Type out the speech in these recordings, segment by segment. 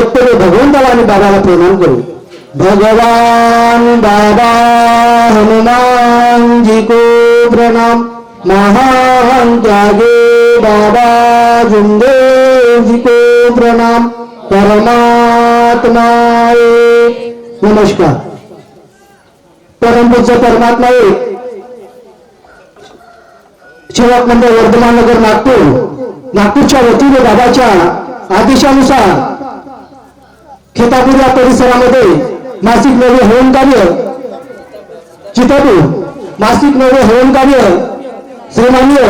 उत्तरे भगवंताला आणि बाबाला प्रणाम करू. भगवान बाबा हनुमान जी को प्रणाम. महान त्यागे बाबा जुंदेव जी को प्रणाम. परमात्मा नमस्कार. परमपूज्य परमात्मा एक सेवक मंडळ म्हणजे वर्धमान नगर नागपूर. नागपूरच्या वतीने बाबाच्या आदेशानुसार खेतापूर या परिसरामध्ये मासिक नवे हवन कार्य. चितापूर मासिक नवे हवन कार्य. श्रीमान्य.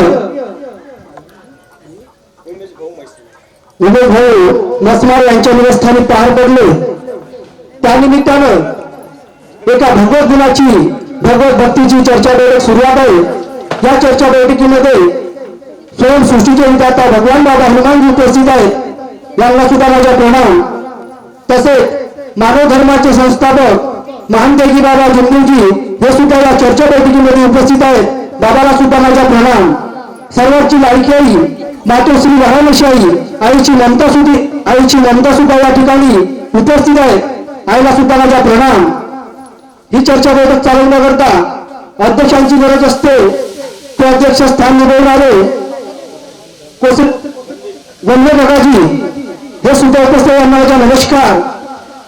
उमेश भाऊ नसमार यांच्या निवासस्थानी पार पडले. त्यानिमित्तानं एका भगवत दिनाची भगवत भक्तीची चर्चा बैठक सुरुवात आहे. या चर्चा बैठकीमध्ये स्वयंसृष्टीचे विधाता भगवान बाबा हनुमानजी उपस्थित आहेत. यांना सुद्धा माझ्या प्रणाम. तसेच मानव धर्माचे संस्थापक महान देगी बाबा जुंगूजी हे सुद्धा या चर्चा बैठकीमध्ये उपस्थित आहेत. बाबाला सुद्धा माझा प्रणाम. सर्वांची लाडकी आई मातोश्री वाराणसी आई आईची ममता सुधी आईची ममता सुद्धा या ठिकाणी उपस्थित आहे. आईला सुद्धा माझा प्रणाम. ही चर्चा बैठक चालवण्याकरता अध्यक्षांची गरज असते. ते अध्यक्ष स्थान निभवणारे कोसे बघाजी हे सुद्धा उपस्थित यांना माझा नमस्कार.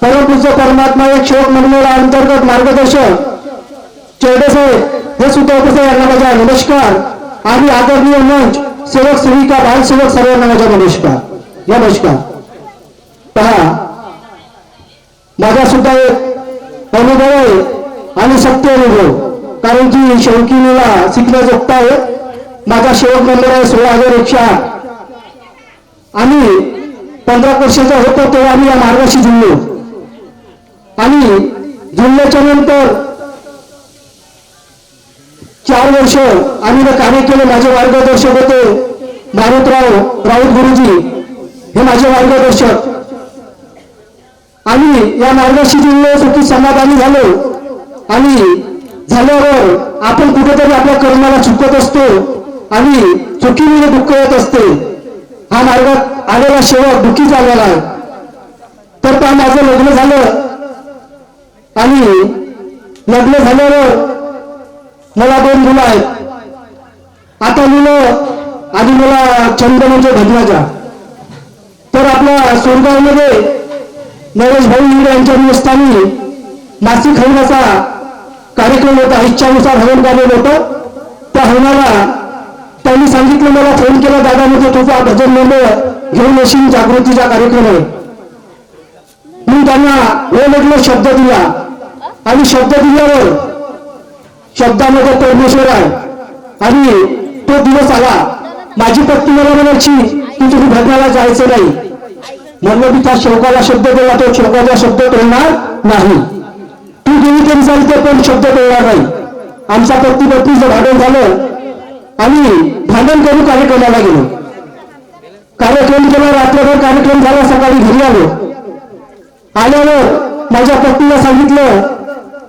परमपूज्य परमात्मा एक शोक मंडळा अंतर्गत मार्गदर्शक चेडे साहेब हे सुद्धा उपस्थित यांना माझा नमस्कार. आणि आदरणीय मंच सेवक सेविका बालसेवक सर्वांना माझा नमस्कार. नमस्कार. पहा माझा सुद्धा एक अनुभव आहे आणि सत्य अनुभव. कारण की शौकीनीला शिकण्याजोगता आहे माझा शेवट नंबर आहे सोळा हजार एकशे आठ. आणि पंधरा वर्षाचा होतो तेव्हा आम्ही या मार्गाशी जुळलो. आणि जुळल्याच्या नंतर चार वर्ष आम्ही कार्य केले. माझे मार्गदर्शक होते मारुतराव राऊत गुरुजी हे माझे मार्गदर्शक. आणि या मार्गाशी जुळलो सुखी समाधानी झालो. आणि झाल्यावर आपण कुठेतरी आपल्या कर्माला चुकत असतो आणि चुकीमुळे दुःख येत असते. हा मार्ग आलेला शेवट दुःखी झालेला आहे तर त्या माझं लग्न झालं. आणि लग्न झाल्यावर मला दोन मुलं आहेत. आता मुलं आणि मला छंद म्हणजे भजनाचा तर आपल्या सोनगावमध्ये नरेश भाऊ इंगळे यांच्या निवस्थानी मासिक हवनाचा कार्यक्रम होता. इच्छानुसार हवन झालेलं होतं. त्या हवनाला त्यांनी सांगितलं मला फोन केला दादा म्हणजे तुझा भजन मंडळ घेऊन येशील जागृतीचा कार्यक्रम आहे. मी त्यांना वेगवेगळे शब्द दिला. आणि शब्द दिल्यावर शब्दामध्ये परमेश्वर आहे. आणि तो दिवस आला. माझी पत्नी मला म्हणायची की तुम्ही भजनाला जायचं नाही. म्हणलं मी त्या शोकाला शब्द दिला तो शोकाचा शब्द टोळणार नाही. तू गेली तरी चालते पण शब्द कळणार नाही. आमचा पत्नी पत्नीचं भांडण झालं. आणि भांडण करून कार्यक्रमाला गेलो. कार्यक्रम केला रात्रभर कार्यक्रम झाला सकाळी घरी आलो. आल्यावर माझ्या पत्नीला सांगितलं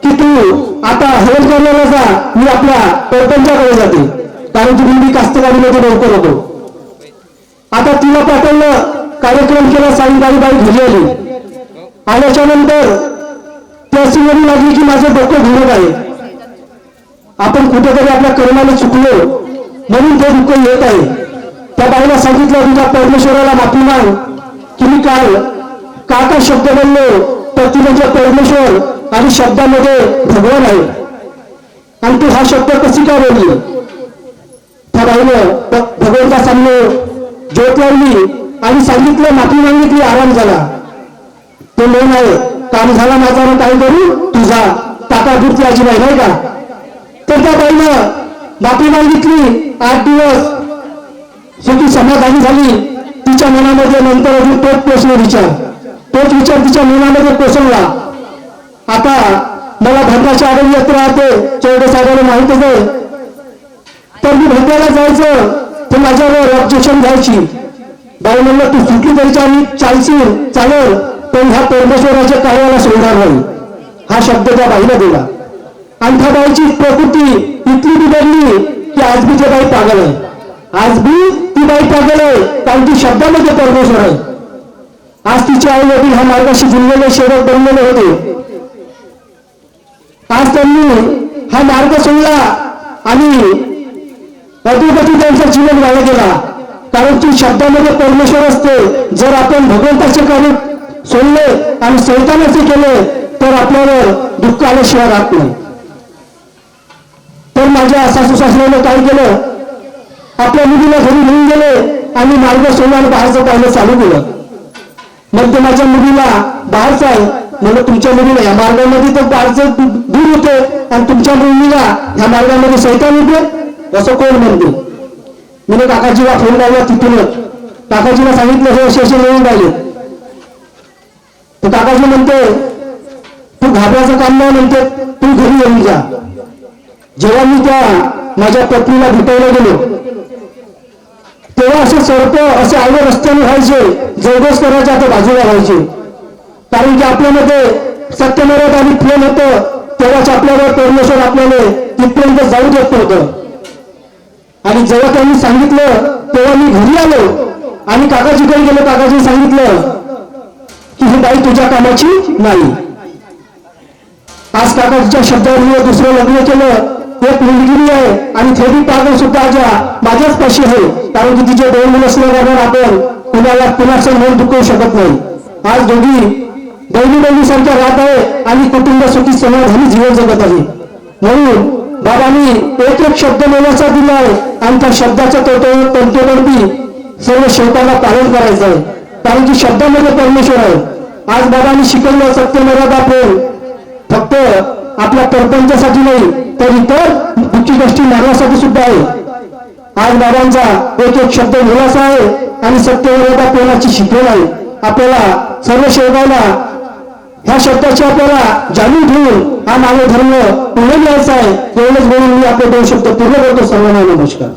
की तू आता हवन करण्याला जा मी आपल्या सरपंचाकडे जाते. कारण तुम्ही मी कास्तकारीमध्ये लवकर होतो आता तिला पाठवलं कार्यक्रम केला सायंकाळी बाई घरी आली. आल्याच्यानंतर ती अशी लागली की माझं डोकं घुमत आहे. आपण कुठेतरी आपल्या कर्माला चुकलो म्हणून ते दुःख येत आहे. त्या बाईला सांगितलं तुझ्या परमेश्वराला माफी माग की मी काल का का शब्द बोललो? तर ती म्हणजे परमेश्वर आणि शब्दामध्ये भगवान आहे. आणि तू हा शब्द कशी काय बोलली? त्या बाईनं भगवंता सामने ज्योत लावली आणि सांगितलं माफी मागितली आराम झाला. तो लोन आहे. काम झाला माझा मग काय करू? तुझा टाका दुर्ती अजिबाई नाही का? तर त्या बाईनं माफी मागितली आठ दिवस. शेवटी समाधानी झाली. तिच्या मनामध्ये नंतर अजून तोच प्रश्न विचार. तोच विचार तिच्या मनामध्ये कोसळला. आता मला भद्राची आरोग्य येत राहते चौडे साहेबांना माहितच आहे. तर मी भद्राला जायचं. तर माझ्यावर ऑब्जेक्शन घ्यायची. बाई म्हणलं तू सुटली तरी चाली चालशील चालेल पण ह्या परमेश्वराच्या कार्याला सोडणार नाही. हा शब्द त्या बाईला दिला. आणि त्या बाईची प्रकृती इतकी बिघडली की आज बी ती बाई पागल आहे. आज बी ती बाई पागल आहे. कारण ती शब्दामध्ये परमेश्वर आहे. आज तिचे आई वडील ह्या मार्गाशी जुळलेले शेवट बनलेले होते. आज त्यांनी हा मार्ग सोडला आणि अधोगती त्यांचं जीवन वाया गेला. कारण ती शब्दामध्ये परमेश्वर असते. जर आपण भगवंताचे कार्य सोडले आणि सैतानाचे केले तर आपल्यावर दुःख आल्याशिवाय राहत नाही. तर माझ्या सासू सासऱ्याने काय केलं? आपल्या मुलीला घरी घेऊन गेले आणि मार्ग सोडला बाहेरचं पाहिलं चालू केलं. मग ते माझ्या मुलीला बाहेरचं आहे. म्हणजे तुमच्या मुलीला या मार्गामध्ये तर बाहेरचं दूर होते आणि तुमच्या मुलीला या मार्गामध्ये सैतान होते. असं कोण म्हणते? मी काकाजीला फोन लावला तिथूनच. काकाजीला सांगितलं हे असे असे येऊन राहिले. तर काकाजी म्हणते तू घाबरायचं काम नाही म्हणते. तू घरी येऊन जा. जेव्हा मी त्या माझ्या पत्नीला भेटायला गेलो तेव्हा असे सर्प असे आवे रस्त्याने व्हायचे. जवळच करायचे आता बाजूला व्हायचे. कारण की आपल्यामध्ये सत्यमर्याद आणि प्रेम होतं. तेव्हाच आपल्यावर परमेश्वर आपल्याला तिथपर्यंत जाऊ देत नव्हतं. आणि जेव्हा त्यांनी सांगितलं तेव्हा मी घरी आलो. आणि काकाजीकडे गेलो काकाजी सांगितलं की ही बाई तुझ्या कामाची नाही. आज काकाजीच्या शब्दावर दुसरं लग्न केलं. एक मुलगी आहे आणि थेरी पागल सुद्धा ज्या माझ्याच पाशी आहे कारण की तिचे दोन मुलं असल्याबरोबर आपण कुणाला कुणाचं मन दुखवू शकत नाही. आज दोघी दैनी बहिणी सारख्या राहत आहे आणि कुटुंब सुखी समाधानी जीवन जगत आहे. म्हणून बाबांनी एक एक शब्द बोलायचा दिला आहे आणि त्या शब्दाच्या तंतोबंदी सर्व शेवटाला पालन करायचं आहे. कारण की शब्दामध्ये परमेश्वर आहे. आज बाबांनी शिकवलं सत्य मर्यादा प्रेम फक्त आपल्या परपंचासाठी नाही तर इतर दुःखी गोष्टी मारण्यासाठी सुद्धा आहे. आज बाबांचा एक एक शब्द बोलाचा आहे आणि सत्यमर्यादा प्रेमाची शिकवण आहे आपल्याला सर्व शेवगावला ह्या शब्दाची आपल्याला जाणीव ठेवून हा मानव धर्म पुढे घ्यायचा आहे. एवढंच बोलून मी आपले दोन शब्द पूर्ण करतो. सर्वांना नमस्कार.